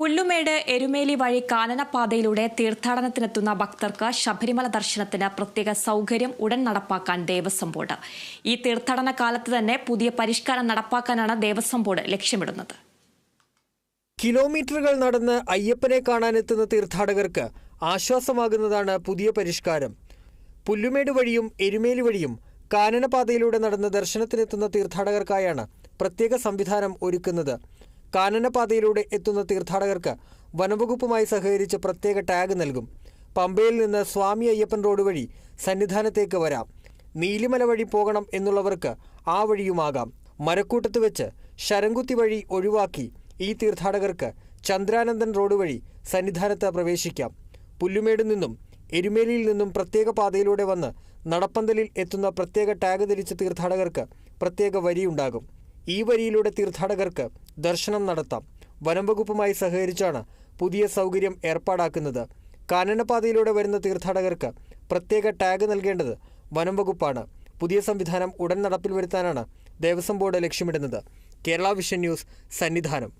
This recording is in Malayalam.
പുല്ലുമേട് എരുമേലി വഴി കാനനപാതയിലൂടെ തീർത്ഥാടനത്തിനെത്തുന്ന ഭക്തർക്ക് ശബരിമല ദർശനത്തിന് പ്രത്യേക സൗകര്യം ഉടൻ നടപ്പാക്കാൻ ദേവസ്വം ബോർഡ്. ഈ തീർത്ഥാടന കാലത്ത് തന്നെ പുതിയ പരിഷ്കാരം നടപ്പാക്കാനാണ് ദേവസ്വം ബോർഡ് ലക്ഷ്യമിടുന്നത്. കിലോമീറ്ററുകൾ നടന്ന് അയ്യപ്പനെ കാണാനെത്തുന്ന തീർത്ഥാടകർക്ക് ആശ്വാസമാകുന്നതാണ് പുതിയ പരിഷ്കാരം. പുല്ലുമേട് വഴിയും എരുമേലി വഴിയും കാനനപാതയിലൂടെ നടന്ന് ദർശനത്തിനെത്തുന്ന തീർത്ഥാടകർക്കായാണ് പ്രത്യേക സംവിധാനം ഒരുക്കുന്നത്. കാനനപാതയിലൂടെ എത്തുന്ന തീർത്ഥാടകർക്ക് വനംവകുപ്പുമായി സഹകരിച്ച് പ്രത്യേക ടാഗ് നൽകും. പമ്പയിൽ നിന്ന് സ്വാമി അയ്യപ്പൻ റോഡ് വഴി സന്നിധാനത്തേക്ക് വരാം. നീലിമല വഴി പോകണം എന്നുള്ളവർക്ക് ആ വഴിയുമാകാം. മരക്കൂട്ടത്ത് വെച്ച് ശരംകുത്തി വഴി ഒഴിവാക്കി ഈ തീർത്ഥാടകർക്ക് ചന്ദ്രാനന്ദൻ റോഡ് വഴി സന്നിധാനത്ത് പ്രവേശിക്കാം. പുല്ലുമേട് നിന്നും എരുമേലിയിൽ നിന്നും പ്രത്യേക പാതയിലൂടെ വന്ന് നടപ്പന്തലിൽ എത്തുന്ന പ്രത്യേക ടാഗ് ധരിച്ച തീർത്ഥാടകർക്ക് പ്രത്യേക വരിയുണ്ടാകും. ഈ വരിയിലൂടെ തീർത്ഥാടകർക്ക് ദർശനം നടത്താം. വനംവകുപ്പുമായി സഹകരിച്ചാണ് പുതിയ സൗകര്യം ഏർപ്പാടാക്കുന്നത്. കാനനപാതയിലൂടെ വരുന്ന തീർത്ഥാടകർക്ക് പ്രത്യേക ടാഗ് നൽകേണ്ടത് വനംവകുപ്പാണ് പുതിയ സംവിധാനം ഉടൻ നടപ്പിൽ വരുത്താനാണ് ദേവസ്വം ബോർഡ് ലക്ഷ്യമിടുന്നത്. Kerala vision news Sannidhanam.